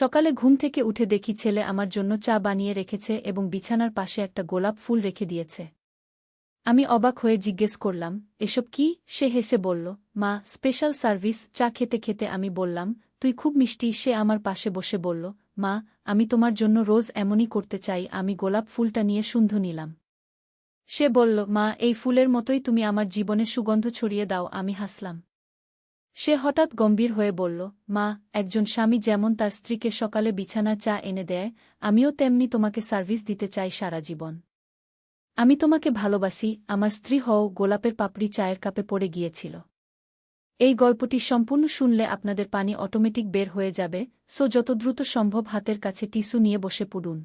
সকালে ঘুম থেকে উঠে দেখি ছেলে আমার জন্য চা বানিয়ে রেখেছে এবং বিছানার পাশে একটা গোলাপ ফুল রেখে দিয়েছে। আমি অবাক হয়ে জিজ্ঞেস করলাম, এসব কি? সে হেসে বলল, মা, স্পেশাল সার্ভিস, চা খেতে খেতে আমি বললাম, তুই খুব মিষ্টি সে আমার পাশে বসে বলল, মা, আমি তোমার জন্য রোজ এমনই করতে চাই, আমি গোলাপ ফুলটা নিয়ে সুন্ধ নিলাম সে বলল, মা, এই ফুলের মতোই তুমি আমার জীবনে সুগন্ধ ছড়িয়ে দাও আমি হাসলাম। সে হঠাৎ গম্ভীর হয়ে বলল, মা, একজন স্বামী যেমন তার স্ত্রীকে সকালে বিছানা চা এনে দেয়, আমিও তেমনি তোমাকে সার্ভিস দিতে চাই সারা জীবন। আমি তোমাকে ভালোবাসি, আমার স্ত্রী হও, গোলাপের পাপড়ি চায়ের কাপে পড়ে গিয়েছিল। এই গল্পটি সম্পূর্ণ শুনলে আপনাদের পানি অটোমেটিক বের হয়ে যাবে, সো যত দ্রুত সম্ভব হাতের কাছে টিস্যু নিয়ে বসে পড়ুন।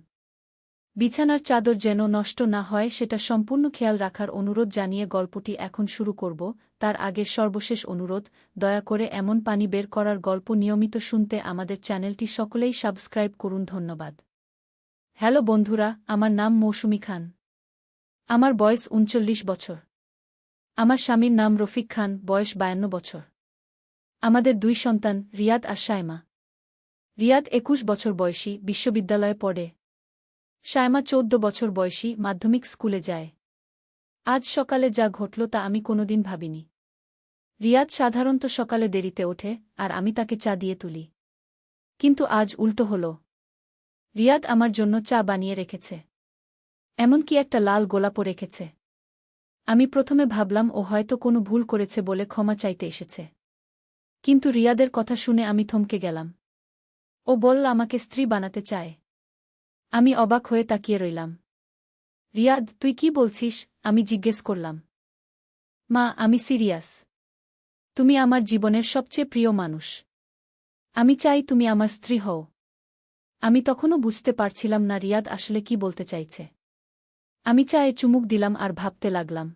বিছানার চাদর যেন নষ্ট না হয়, সেটা সম্পূর্ণ খেয়াল রাখার অনুরোধ জানিয়ে গল্পটি এখন শুরু করব। তার আগের সর্বশেষ অনুরোধ, দয়া করে এমন পানি বের করার গল্প নিয়মিত শুনতে আমাদের চ্যানেলটি সকলেই সাবস্ক্রাইব করুন, ধন্যবাদ। হ্যালো বন্ধুরা, আমার নাম মৌসুমি খান। আমার বয়স উনচল্লিশ বছর। আমার স্বামীর নাম রফিক খান, বয়স বায়ান্ন বছর। আমাদের দুই সন্তান, রিয়াদ আর সায়মা। রিয়াদ একুশ বছর বয়সী, বিশ্ববিদ্যালয়ে পড়ে। সায়মা চোদ্দ বছর বয়সী মাধ্যমিক স্কুলে যায়। আজ সকালে যা ঘটল তা আমি কোনোদিন ভাবিনি। রিয়াদ সাধারণত সকালে দেরিতে ওঠে আর আমি তাকে চা দিয়ে তুলি। কিন্তু আজ উল্টো হল। রিয়াদ আমার জন্য চা বানিয়ে রেখেছে। এমনকি একটা লাল গোলাপও রেখেছে। আমি প্রথমে ভাবলাম, ও হয়তো কোনো ভুল করেছে বলে ক্ষমা চাইতে এসেছে। কিন্তু রিয়াদের কথা শুনে আমি থমকে গেলাম। ও বলল, আমাকে স্ত্রী বানাতে চায়। আমি অবাক হয়ে তাকিয়ে রইলাম। রিয়াদ, তুই কি বলছিস? আমি জিজ্ঞেস করলাম। মা, আমি সিরিয়াস। তুমি আমার জীবনের সবচেয়ে প্রিয় মানুষ। আমি চাই তুমি আমার স্ত্রী হও। আমি তখনও বুঝতে পারছিলাম না রিয়াদ আসলে কি বলতে চাইছে। আমি চায়ে চুমুক দিলাম আর ভাবতে লাগলাম।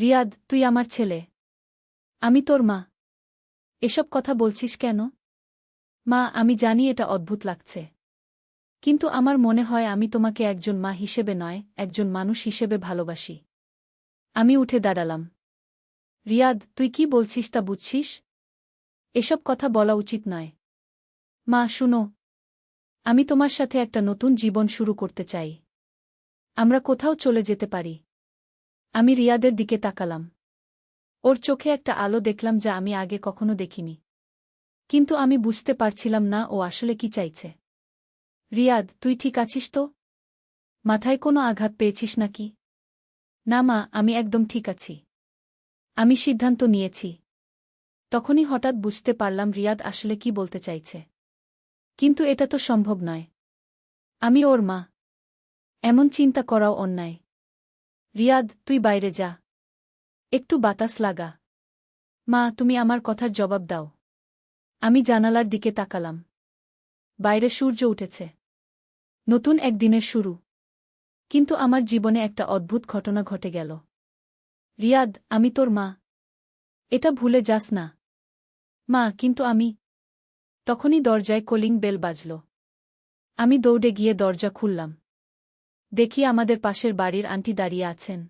রিয়াদ, তুই আমার ছেলে। আমি তোর মা। এসব কথা বলছিস কেন? মা, আমি জানি এটা অদ্ভুত লাগছে। কিন্তু আমার মনে হয় আমি তোমাকে একজন মা হিসেবে নয়, একজন মানুষ হিসেবে ভালোবাসি। আমি উঠে দাঁড়ালাম। রিয়াদ, তুই কি বলছিস তা বুঝছিস? এসব কথা বলা উচিত নয়। মা, শুনো। আমি তোমার সাথে একটা নতুন জীবন শুরু করতে চাই। আমরা কোথাও চলে যেতে পারি। আমি রিয়াদের দিকে তাকালাম। ওর চোখে একটা আলো দেখলাম যা আমি আগে কখনো দেখিনি। কিন্তু আমি বুঝতে পারছিলাম না ও আসলে কি চাইছে। রিয়াদ, তুই ঠিক আছিস তো? মাথায় কোনো আঘাত পেয়েছিস নাকি? না মা, আমি একদম ঠিক আছি। আমি সিদ্ধান্ত নিয়েছি। তখনই হঠাৎ বুঝতে পারলাম রিয়াদ আসলে কি বলতে চাইছে। কিন্তু এটা তো সম্ভব নয়। আমি ওর মা। এমন চিন্তা করাও অন্যায়। রিয়াদ, তুই বাইরে যা। একটু বাতাস লাগা। মা, তুমি আমার কথার জবাব দাও। আমি জানালার দিকে তাকালাম। বাইরে সূর্য উঠেছে। নতুন একদিনের শুরু। কিন্তু আমার জীবনে একটা অদ্ভুত ঘটনা ঘটে গেল। রিয়াদ, আমি তোর মা। এটা ভুলে যাস না। মা, কিন্তু আমি। তখনই দরজায় কলিং বেল বাজল। আমি দৌড়ে গিয়ে দরজা খুললাম। দেখি আমাদের পাশের বাড়ির আন্টি দাঁড়িয়ে আছেন।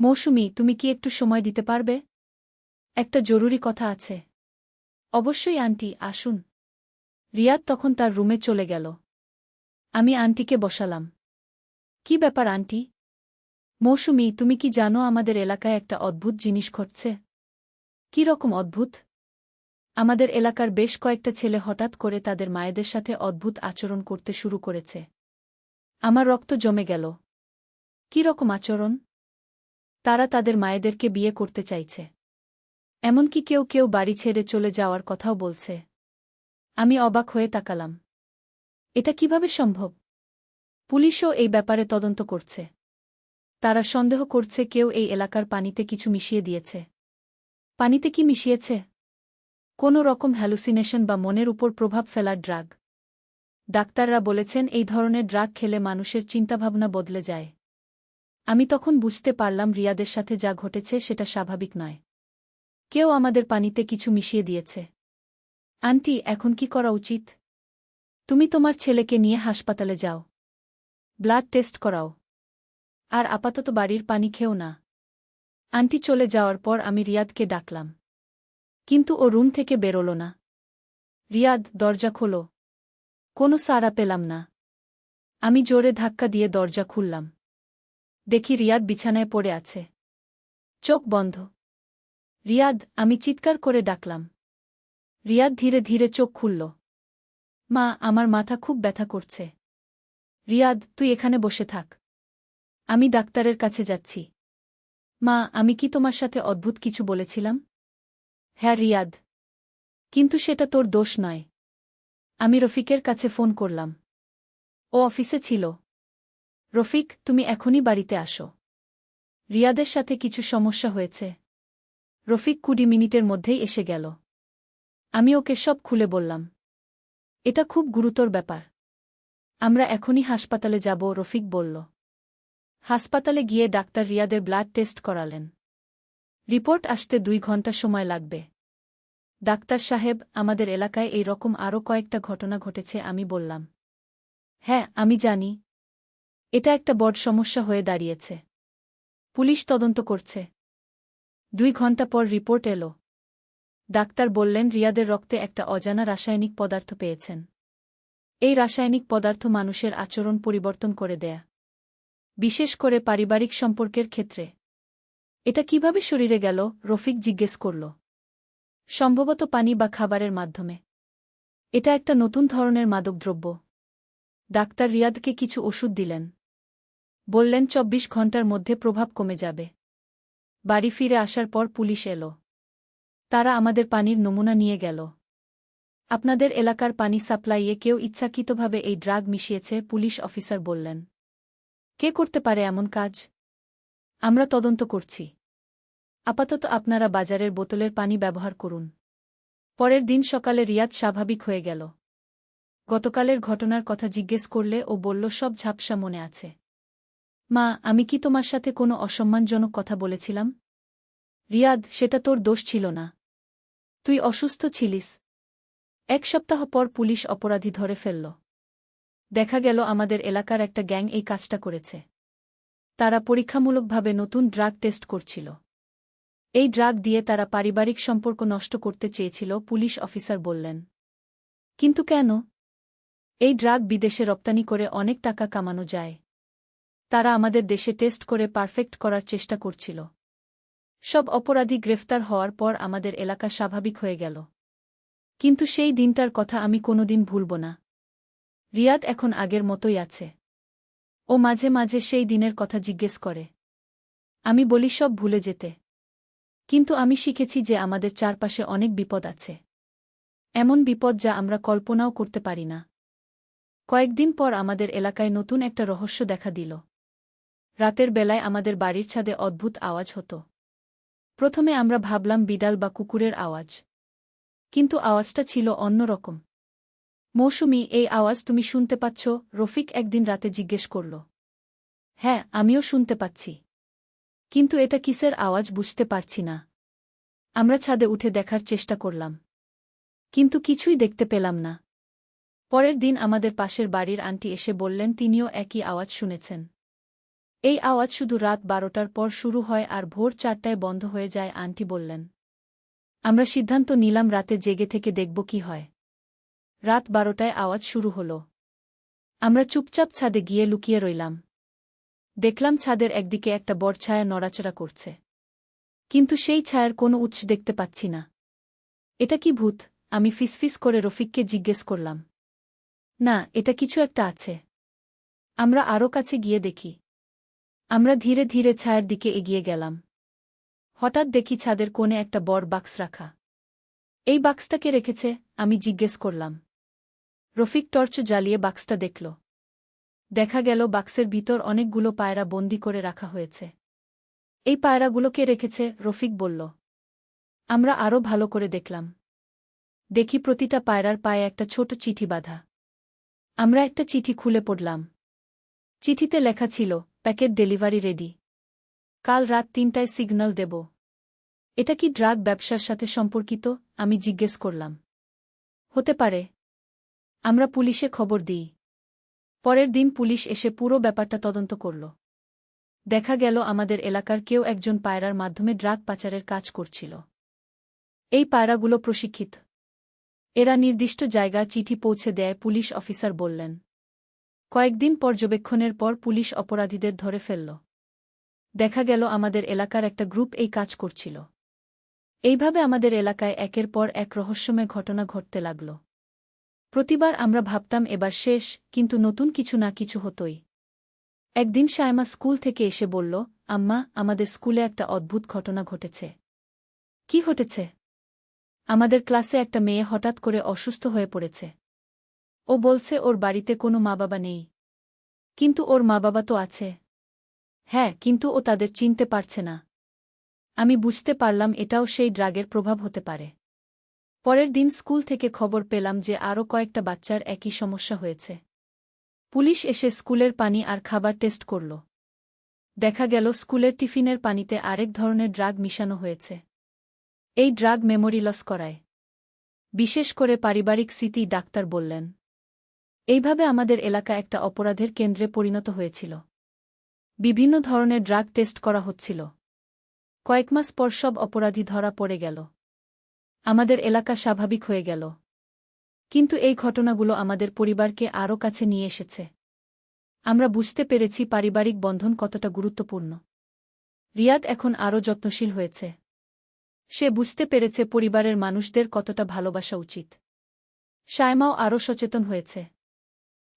মৌসুমি, তুমি কি একটু সময় দিতে পারবে? একটা জরুরি কথা আছে। অবশ্যই, আন্টি, আসুন। রিয়াদ তখন তার রুমে চলে গেল। আমি আন্টিকে বসালাম। কি ব্যাপার, আন্টি? মৌসুমি, তুমি কি জানো আমাদের এলাকায় একটা অদ্ভুত জিনিস ঘটছে? কি রকম অদ্ভুত? আমাদের এলাকার বেশ কয়েকটা ছেলে হঠাৎ করে তাদের মায়েদের সাথে অদ্ভুত আচরণ করতে শুরু করেছে। আমার রক্ত জমে গেল। কি রকম আচরণ? তারা তাদের মায়েদেরকে বিয়ে করতে চাইছে। এমনকি কেউ কেউ বাড়ি ছেড়ে চলে যাওয়ার কথাও বলছে। আমি অবাক হয়ে তাকালাম। এটা কীভাবে সম্ভব? পুলিশও এই ব্যাপারে তদন্ত করছে। তারা সন্দেহ করছে কেউ এই এলাকার পানিতে কিছু মিশিয়ে দিয়েছে। পানিতে কি মিশিয়েছে? কোনো রকম হ্যালুসিনেশন বা মনের উপর প্রভাব ফেলার ড্রাগ। ডাক্তাররা বলেছেন এই ধরনের ড্রাগ খেলে মানুষের চিন্তাভাবনা বদলে যায়। আমি তখন বুঝতে পারলাম রিয়াদের সাথে যা ঘটেছে সেটা স্বাভাবিক নয়। কেউ আমাদের পানিতে কিছু মিশিয়ে দিয়েছে। আন্টি, এখন কি করা উচিত? তুমি তোমার ছেলেকে নিয়ে হাসপাতালে যাও। ব্লাড টেস্ট করাও। আর আপাতত বাড়ির পানি খেও না। আন্টি চলে যাওয়ার পর আমি রিয়াদকে ডাকলাম। কিন্তু ও রুম থেকে বেরোল না। রিয়াদ, দরজা খোলো। কোনো সাড়া পেলাম না। আমি জোরে ধাক্কা দিয়ে দরজা খুললাম। দেখি রিয়াদ বিছানায় পড়ে আছে। চোখ বন্ধ। রিয়াদ, আমি চিৎকার করে ডাকলাম। রিয়াদ ধীরে ধীরে চোখ খুলল। মা, আমার মাথা খুব ব্যথা করছে। রিয়াদ, তুই এখানে বসে থাক। আমি ডাক্তারের কাছে যাচ্ছি। মা, আমি কি তোমার সাথে অদ্ভুত কিছু বলেছিলাম? হ্যাঁ রিয়াদ। কিন্তু সেটা তোর দোষ নয়। আমি রফিকের কাছে ফোন করলাম। ও অফিসে ছিল। রফিক, তুমি এখনই বাড়িতে আসো। রিয়াদের সাথে কিছু সমস্যা হয়েছে। রফিক কুড়ি মিনিটের মধ্যেই এসে গেল। আমি ওকে সব খুলে বললাম। এটা খুব গুরুতর ব্যাপার। আমরা এখনই হাসপাতালে যাব, রফিক বলল। হাসপাতালে গিয়ে ডাক্তার রিয়াদের ব্লাড টেস্ট করালেন। রিপোর্ট আসতে দুই ঘণ্টা সময় লাগবে। ডাক্তার সাহেব, আমাদের এলাকায় এই রকম আরও কয়েকটা ঘটনা ঘটেছে, আমি বললাম। হ্যাঁ আমি জানি। এটা একটা বড় সমস্যা হয়ে দাঁড়িয়েছে। পুলিশ তদন্ত করছে। দুই ঘণ্টা পর রিপোর্ট এলো। ডাক্তার বললেন, রিয়াদের রক্তে একটা অজানা রাসায়নিক পদার্থ পেয়েছেন। এই রাসায়নিক পদার্থ মানুষের আচরণ পরিবর্তন করে দেয়া। বিশেষ করে পারিবারিক সম্পর্কের ক্ষেত্রে। এটা কীভাবে শরীরে গেল? রফিক জিজ্ঞেস করল। সম্ভবত পানি বা খাবারের মাধ্যমে। এটা একটা নতুন ধরনের মাদকদ্রব্য। ডাক্তার রিয়াদকে কিছু ওষুধ দিলেন। বললেন, চব্বিশ ঘণ্টার মধ্যে প্রভাব কমে যাবে। বাড়ি ফিরে আসার পর পুলিশ এলো। তারা আমাদের পানির নমুনা নিয়ে গেল। আপনাদের এলাকার পানি সাপ্লাইয়ে কেউ ইচ্ছাকৃতভাবে এই ড্রাগ মিশিয়েছে, পুলিশ অফিসার বললেন। কে করতে পারে এমন কাজ? আমরা তদন্ত করছি। আপাতত আপনারা বাজারের বোতলের পানি ব্যবহার করুন। পরের দিন সকালে রিয়াদ স্বাভাবিক হয়ে গেল। গতকালের ঘটনার কথা জিজ্ঞেস করলে ও বলল, সব ঝাপসা মনে আছে। মা, আমি কি তোমার সাথে কোনো অসম্মানজনক কথা বলেছিলাম? রিয়াদ, সেটা তোর দোষ ছিল না। তুই অসুস্থ ছিলিস। এক সপ্তাহ পর পুলিশ অপরাধী ধরে ফেলল। দেখা গেল আমাদের এলাকার একটা গ্যাং এই কাজটা করেছে। তারা পরীক্ষামূলকভাবে নতুন ড্রাগ টেস্ট করছিল। এই ড্রাগ দিয়ে তারা পারিবারিক সম্পর্ক নষ্ট করতে চেয়েছিল, পুলিশ অফিসার বললেন। কিন্তু কেন? এই ড্রাগ বিদেশে রপ্তানি করে অনেক টাকা কামানো যায়। তারা আমাদের দেশে টেস্ট করে পারফেক্ট করার চেষ্টা করছিল। সব অপরাধী গ্রেফতার হওয়ার পর আমাদের এলাকা স্বাভাবিক হয়ে গেল। কিন্তু সেই দিনটার কথা আমি কোনোদিন ভুলব না। রিয়াদ এখন আগের মতোই আছে। ও মাঝে মাঝে সেই দিনের কথা জিজ্ঞেস করে। আমি বলি, সব ভুলে যেতে। কিন্তু আমি শিখেছি যে আমাদের চারপাশে অনেক বিপদ আছে। এমন বিপদ যা আমরা কল্পনাও করতে পারি না। কয়েকদিন পর আমাদের এলাকায় নতুন একটা রহস্য দেখা দিল। রাতের বেলায় আমাদের বাড়ির ছাদে অদ্ভুত আওয়াজ হতো। প্রথমে আমরা ভাবলাম বিড়াল বা কুকুরের আওয়াজ। কিন্তু আওয়াজটা ছিল অন্যরকম মৌসুমি, এই আওয়াজ তুমি শুনতে পাচ্ছ? রফিক একদিন রাতে জিজ্ঞেস করল। হ্যাঁ আমিও শুনতে পাচ্ছি। কিন্তু এটা কিসের আওয়াজ বুঝতে পারছি না। আমরা ছাদে উঠে দেখার চেষ্টা করলাম। কিন্তু কিছুই দেখতে পেলাম না। পরের দিন আমাদের পাশের বাড়ির আন্টি এসে বললেন, তিনিও একই আওয়াজ শুনেছেন। এই আওয়াজ শুধু রাত বারোটার পর শুরু হয় আর ভোর চারটায় বন্ধ হয়ে যায়, আন্টি বললেন। আমরা সিদ্ধান্ত নিলাম রাতে জেগে থেকে দেখব কি হয়। রাত বারোটায় আওয়াজ শুরু হল। আমরা চুপচাপ ছাদে গিয়ে লুকিয়ে রইলাম। দেখলাম ছাদের একদিকে একটা বড় ছায়া নড়াচড়া করছে। কিন্তু সেই ছায়ার কোনো উৎস দেখতে পাচ্ছি না। এটা কি ভূত? আমি ফিসফিস করে রফিককে জিজ্ঞেস করলাম। না, এটা কিছু একটা আছে। আমরা আরও কাছে গিয়ে দেখি। আমরা ধীরে ধীরে ছায়ার দিকে এগিয়ে গেলাম। হঠাৎ দেখি ছাদের কোণে একটা বড় বাক্স রাখা। এই বাক্সটাকে রেখেছে, আমি জিজ্ঞেস করলাম। রফিক টর্চ জ্বালিয়ে বাক্সটা দেখল। দেখা গেল বাক্সের ভিতর অনেকগুলো পায়রা বন্দি করে রাখা হয়েছে। এই পায়রাগুলোকে রেখেছে, রফিক বলল। আমরা আরও ভালো করে দেখলাম। দেখি প্রতিটা পায়রার পায়ে একটা ছোট চিঠি বাঁধা। আমরা একটা চিঠি খুলে পড়লাম। চিঠিতে লেখা ছিল প্যাকেট ডেলিভারি রেডি। কাল রাত তিনটায় সিগন্যাল দেব। এটা কি ড্রাগ ব্যবসার সাথে সম্পর্কিত? আমি জিজ্ঞেস করলাম। হতে পারে। আমরা পুলিশে খবর দিই। পরের দিন পুলিশ এসে পুরো ব্যাপারটা তদন্ত করল। দেখা গেল আমাদের এলাকার কেউ একজন পায়রার মাধ্যমে ড্রাগ পাচারের কাজ করছিল। এই পায়রাগুলো প্রশিক্ষিত। এরা নির্দিষ্ট জায়গা চিঠি পৌঁছে দেয়, পুলিশ অফিসার বললেন। কয়েকদিন পর্যবেক্ষণের পর পুলিশ অপরাধীদের ধরে ফেলল। দেখা গেল আমাদের এলাকার একটা গ্রুপ এই কাজ করছিল। এইভাবে আমাদের এলাকায় একের পর এক রহস্যময় ঘটনা ঘটতে লাগল। প্রতিবার আমরা ভাবতাম এবার শেষ, কিন্তু নতুন কিছু না কিছু হতোই। একদিন সায়মা স্কুল থেকে এসে বলল, আম্মা, আমাদের স্কুলে একটা অদ্ভুত ঘটনা ঘটেছে। কি ঘটেছে? আমাদের ক্লাসে একটা মেয়ে হঠাৎ করে অসুস্থ হয়ে পড়েছে। ও বলছে ওর বাড়িতে কোনো মা বাবা নেই। কিন্তু ওর মা বাবা তো আছে। হ্যাঁ কিন্তু ও তাদের চিনতে পারছে না। আমি বুঝতে পারলাম এটাও সেই ড্রাগের প্রভাব হতে পারে। পরের দিন স্কুল থেকে খবর পেলাম যে আরও কয়েকটা বাচ্চার একই সমস্যা হয়েছে। পুলিশ এসে স্কুলের পানি আর খাবার টেস্ট করল। দেখা গেল স্কুলের টিফিনের পানিতে আরেক ধরনের ড্রাগ মিশানো হয়েছে। এই ড্রাগ মেমোরি লস করায়। বিশেষ করে পারিবারিক স্মৃতি ডাক্তার বললেন। এইভাবে আমাদের এলাকা একটা অপরাধের কেন্দ্রে পরিণত হয়েছিল। বিভিন্ন ধরনের ড্রাগ টেস্ট করা হচ্ছিল। কয়েক মাস পর সব অপরাধী ধরা পড়ে গেল। আমাদের এলাকা স্বাভাবিক হয়ে গেল। কিন্তু এই ঘটনাগুলো আমাদের পরিবারকে আরও কাছে নিয়ে এসেছে। আমরা বুঝতে পেরেছি পারিবারিক বন্ধন কতটা গুরুত্বপূর্ণ। রিয়াদ এখন আরও যত্নশীল হয়েছে। সে বুঝতে পেরেছে পরিবারের মানুষদের কতটা ভালোবাসা উচিত। সায়মাও আরও সচেতন হয়েছে।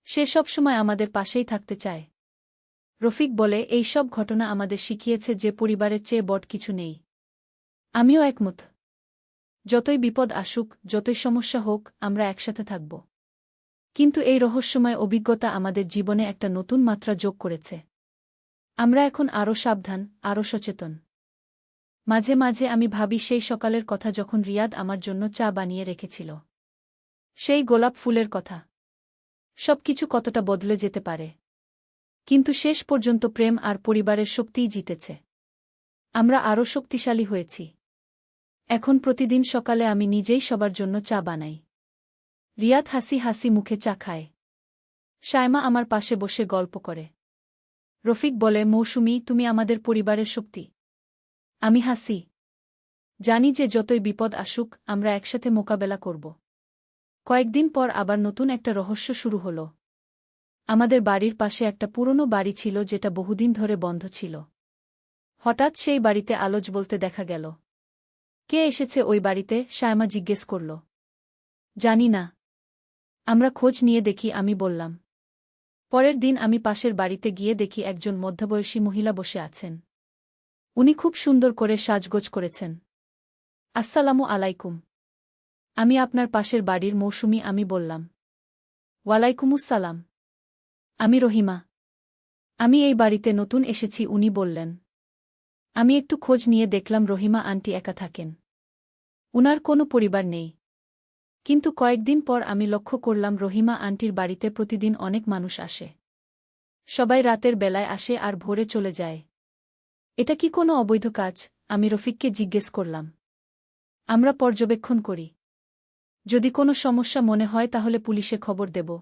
সে সবসময় আমাদের পাশেই থাকতে চায়। রফিক বলে, এই সব ঘটনা আমাদের শিখিয়েছে যে পরিবারের চেয়ে বট কিছু নেই। আমিও একমত। যতই বিপদ আসুক, যতই সমস্যা হোক, আমরা একসাথে থাকব। কিন্তু এই রহস্যময় অভিজ্ঞতা আমাদের জীবনে একটা নতুন মাত্রা যোগ করেছে। আমরা এখন আরও সাবধান, আরও সচেতন। মাঝে মাঝে আমি ভাবি, সেই সকালের কথা যখন রিয়াদ আমার জন্য চা বানিয়ে রেখেছিল। সেই গোলাপ ফুলের কথা। সবকিছু কতটা বদলে যেতে পারে। কিন্তু শেষ পর্যন্ত প্রেম আর পরিবারের শক্তিই জিতেছে। আমরা আরও শক্তিশালী হয়েছি। এখন প্রতিদিন সকালে আমি নিজেই সবার জন্য চা বানাই। রিয়াদ হাসি হাসি মুখে চা খায়। সায়মা আমার পাশে বসে গল্প করে। রফিক বলে, মৌসুমি, তুমি আমাদের পরিবারের শক্তি। আমি হাসি। জানি যে যতই বিপদ আসুক, আমরা একসাথে মোকাবেলা করব। কয়েকদিন পর আবার নতুন একটা রহস্য শুরু হল। আমাদের বাড়ির পাশে একটা পুরনো বাড়ি ছিল যেটা বহুদিন ধরে বন্ধ ছিল। হঠাৎ সেই বাড়িতে আলোচ বলতে দেখা গেল। কে এসেছে ওই বাড়িতে? সায়মা জিজ্ঞেস করল। জানি না। আমরা খোঁজ নিয়ে দেখি, আমি বললাম। পরের দিন আমি পাশের বাড়িতে গিয়ে দেখি একজন মধ্যবয়সী মহিলা বসে আছেন। উনি খুব সুন্দর করে সাজগোজ করেছেন। আসসালামু আলাইকুম। আমি আপনার পাশের বাড়ির মৌসুমি আমি বললাম। ওয়ালাইকুমুসসালাম আমি রহিমা। আমি এই বাড়িতে নতুন এসেছি, উনি বললেন। আমি একটু খোঁজ নিয়ে দেখলাম রহিমা আন্টি একা থাকেন। উনার কোনো পরিবার নেই। কিন্তু কয়েকদিন পর আমি লক্ষ্য করলাম রহিমা আন্টির বাড়িতে প্রতিদিন অনেক মানুষ আসে। সবাই রাতের বেলায় আসে আর ভোরে চলে যায়। এটা কি কোনো অবৈধ কাজ? আমি রফিককে জিজ্ঞেস করলাম। আমরা পর্যবেক্ষণ করি। যদি কোনো সমস্যা মনে হয় তাহলে পুলিশে খবর দেব।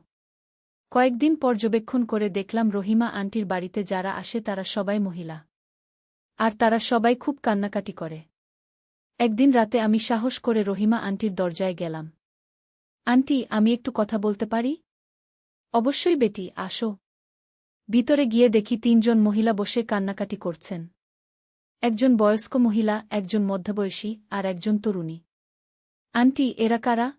কয়েকদিন পর্যবেক্ষণ করে দেখলাম রহিমা আন্টির বাড়িতে যারা আসে তারা সবাই মহিলা। আর তারা সবাই খুব কান্নাকাটি করে। একদিন রাতে আমি সাহস করে রহিমা আন্টির দরজায় গেলাম। আন্টি, আমি একটু কথা বলতে পারি? অবশ্যই বেটি, আসো। ভিতরে গিয়ে দেখি তিনজন মহিলা বসে কান্নাকাটি করছেন। একজন বয়স্ক মহিলা, একজন মধ্যবয়সী আর একজন তরুণী। আন্টি, এরা কারা?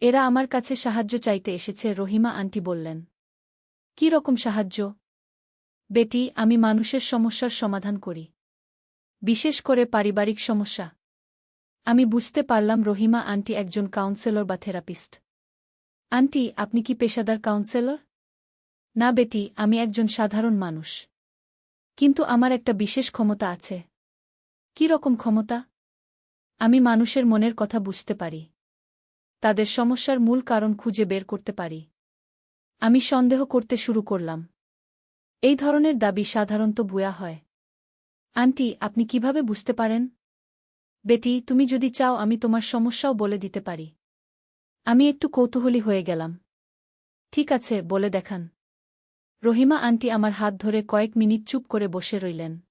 এরা আমার কাছে সাহায্য চাইতে এসেছে, রহিমা আন্টি বললেন। কি রকম সাহায্য? বেটি, আমি মানুষের সমস্যার সমাধান করি। বিশেষ করে পারিবারিক সমস্যা। আমি বুঝতে পারলাম রহিমা আন্টি একজন কাউন্সেলর বা থেরাপিস্ট। আন্টি, আপনি কি পেশাদার কাউন্সেলর? না বেটি, আমি একজন সাধারণ মানুষ। কিন্তু আমার একটা বিশেষ ক্ষমতা আছে। কি রকম ক্ষমতা? আমি মানুষের মনের কথা বুঝতে পারি। তাদের সমস্যার মূল কারণ খুঁজে বের করতে পারি। আমি সন্দেহ করতে শুরু করলাম। এই ধরনের দাবি সাধারণত বুয়া হয়। আন্টি, আপনি কীভাবে বুঝতে পারেন? বেটি, তুমি যদি চাও আমি তোমার সমস্যাও বলে দিতে পারি। আমি একটু কৌতূহলী হয়ে গেলাম। ঠিক আছে, বলে দেখান। রহিমা আন্টি আমার হাত ধরে কয়েক মিনিট চুপ করে বসে রইলেন।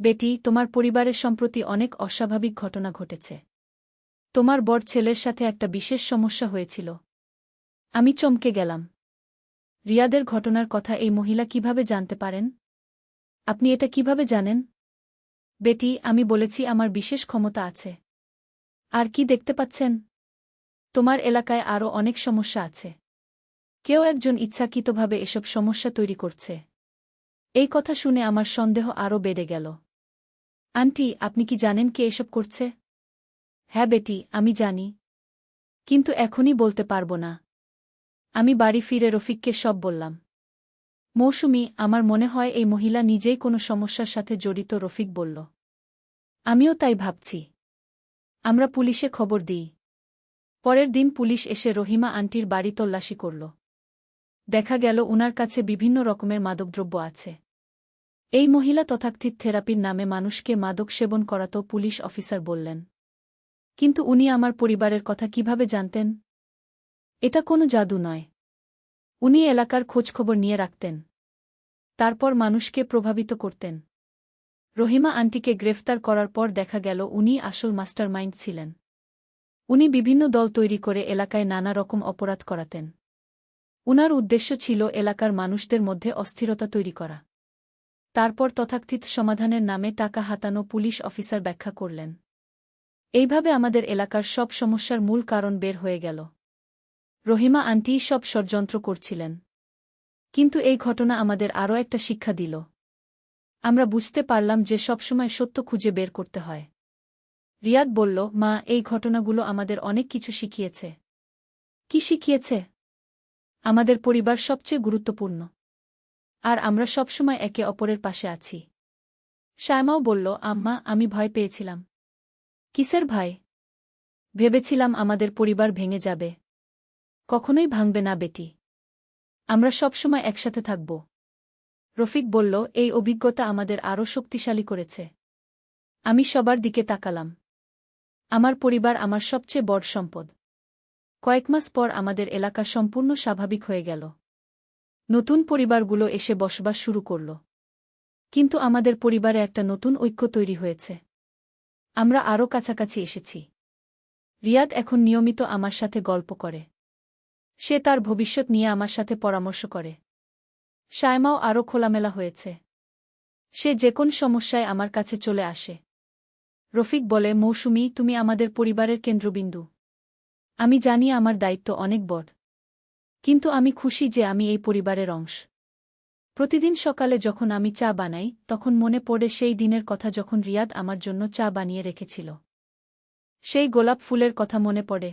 বেটি, তোমার পরিবারের সম্প্রতি অনেক অস্বাভাবিক ঘটনা ঘটেছে। তোমার বড় ছেলের সাথে একটা বিশেষ সমস্যা হয়েছিল। আমি চমকে গেলাম। রিয়াদের ঘটনার কথা এই মহিলা কীভাবে জানতে পারেন? আপনি এটা কীভাবে জানেন? বেটি, আমি বলেছি আমার বিশেষ ক্ষমতা আছে। আর কি দেখতে পাচ্ছেন? তোমার এলাকায় আরও অনেক সমস্যা আছে। কেউ একজন ইচ্ছাকৃতভাবে এসব সমস্যা তৈরি করছে। এই কথা শুনে আমার সন্দেহ আরও বেড়ে গেল। আন্টি, আপনি কি জানেন কে এসব করছে? হ্যাঁ বেটি, আমি জানি। কিন্তু এখনই বলতে পারব না। আমি বাড়ি ফিরে রফিককে সব বললাম। মৌসুমি, আমার মনে হয় এই মহিলা নিজেই কোনো সমস্যার সাথে জড়িত, রফিক বলল। আমিও তাই ভাবছি। আমরা পুলিশে খবর দিই। পরের দিন পুলিশ এসে রহিমা আন্টির বাড়ি তল্লাশি করল। দেখা গেল, উনার কাছে বিভিন্ন রকমের মাদকদ্রব্য আছে। এই মহিলা তথাকথিত থেরাপির নামে মানুষকে মাদক সেবন করাত পুলিশ অফিসার বললেন। কিন্তু উনি আমার পরিবারের কথা কীভাবে জানতেন? এটা কোনো জাদু নয়। উনি এলাকার খোঁজখবর নিয়ে রাখতেন। তারপর মানুষকে প্রভাবিত করতেন। রহিমা আন্টিকে গ্রেফতার করার পর দেখা গেল উনি আসল মাস্টারমাইন্ড ছিলেন। উনি বিভিন্ন দল তৈরি করে এলাকায় নানা রকম অপরাধ করাতেন। উনার উদ্দেশ্য ছিল এলাকার মানুষদের মধ্যে অস্থিরতা তৈরি করা। তারপর তথাকথিত সমাধানের নামে টাকা হাতানো পুলিশ অফিসার ব্যাখ্যা করলেন। এইভাবে আমাদের এলাকার সব সমস্যার মূল কারণ বের হয়ে গেল। রহিমা আন্টিই সব ষড়যন্ত্র করছিলেন। কিন্তু এই ঘটনা আমাদের আরও একটা শিক্ষা দিল। আমরা বুঝতে পারলাম যে সবসময় সত্য খুঁজে বের করতে হয়। রিয়াদ বলল, মা, এই ঘটনাগুলো আমাদের অনেক কিছু শিখিয়েছে। কি শিখিয়েছে? আমাদের পরিবার সবচেয়ে গুরুত্বপূর্ণ। আর আমরা সবসময় একে অপরের পাশে আছি। শ্যামাও বলল, আম্মা, আমি ভয় পেয়েছিলাম। কিসের ভাই ভেবেছিলাম আমাদের পরিবার ভেঙে যাবে। কখনোই ভাঙবে না, বেটি। আমরা সবসময় একসাথে থাকব। রফিক বলল, এই অভিজ্ঞতা আমাদের আরও শক্তিশালী করেছে। আমি সবার দিকে তাকালাম। আমার পরিবার আমার সবচেয়ে বড় সম্পদ। কয়েক মাস পর আমাদের এলাকা সম্পূর্ণ স্বাভাবিক হয়ে গেল। নতুন পরিবারগুলো এসে বসবাস শুরু করল। কিন্তু আমাদের পরিবারে একটা নতুন ঐক্য তৈরি হয়েছে। আমরা আরও কাছাকাছি এসেছি। রিয়াদ এখন নিয়মিত আমার সাথে গল্প করে। সে তার ভবিষ্যৎ নিয়ে আমার সাথে পরামর্শ করে। সায়মাও আরও খোলামেলা হয়েছে। সে যে কোন সমস্যায় আমার কাছে চলে আসে। রফিক বলে, মৌসুমি, তুমি আমাদের পরিবারের কেন্দ্রবিন্দু। আমি জানি আমার দায়িত্ব অনেক বড়। কিন্তু আমি খুশি যে আমি এই পরিবারের অংশ। প্রতিদিন সকালে যখন আমি চা বানাই, তখন মনে পড়ে সেই দিনের কথা যখন রিয়াদ আমার জন্য চা বানিয়ে রেখেছিল। সেই গোলাপ ফুলের কথা মনে পড়ে।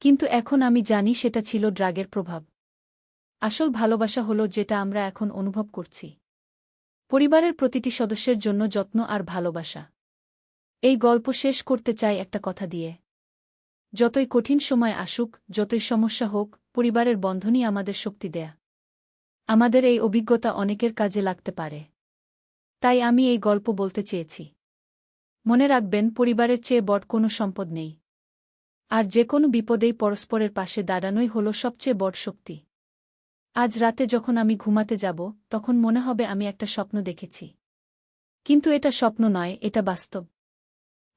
কিন্তু এখন আমি জানি সেটা ছিল ড্রাগের প্রভাব। আসল ভালোবাসা হল যেটা আমরা এখন অনুভব করছি। পরিবারের প্রতিটি সদস্যের জন্য যত্ন আর ভালোবাসা। এই গল্প শেষ করতে চাই একটা কথা দিয়ে। যতই কঠিন সময় আসুক, যতই সমস্যা হোক, পরিবারের বন্ধনই আমাদের শক্তি দেয়া। আমাদের এই অভিজ্ঞতা অনেকের কাজে লাগতে পারে। তাই আমি এই গল্প বলতে চেয়েছি। মনে রাখবেন, পরিবারের চেয়ে বট কোনো সম্পদ নেই। আর যে কোনো বিপদেই পরস্পরের পাশে দাঁড়ানোই হল সবচেয়ে বড় শক্তি। আজ রাতে যখন আমি ঘুমাতে যাব, তখন মনে হবে আমি একটা স্বপ্ন দেখেছি। কিন্তু এটা স্বপ্ন নয়, এটা বাস্তব।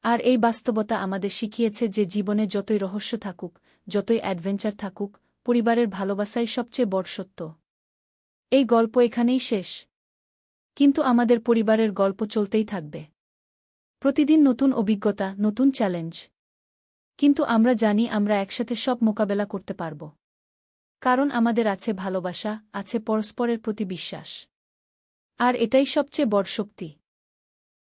আর এই বাস্তবতা আমাদের শিখিয়েছে যে জীবনে যতই রহস্য থাকুক, যতই অ্যাডভেঞ্চার থাকুক, পরিবারের ভালোবাসাই সবচেয়ে বড় সত্য। এই গল্প এখানেই শেষ। কিন্তু আমাদের পরিবারের গল্প চলতেই থাকবে। প্রতিদিন নতুন অভিজ্ঞতা, নতুন চ্যালেঞ্জ কিন্তু আমরা জানি আমরা একসাথে সব মোকাবেলা করতে পারব। কারণ আমাদের আছে ভালোবাসা, আছে পরস্পরের প্রতি বিশ্বাস। আর এটাই সবচেয়ে বড় শক্তি।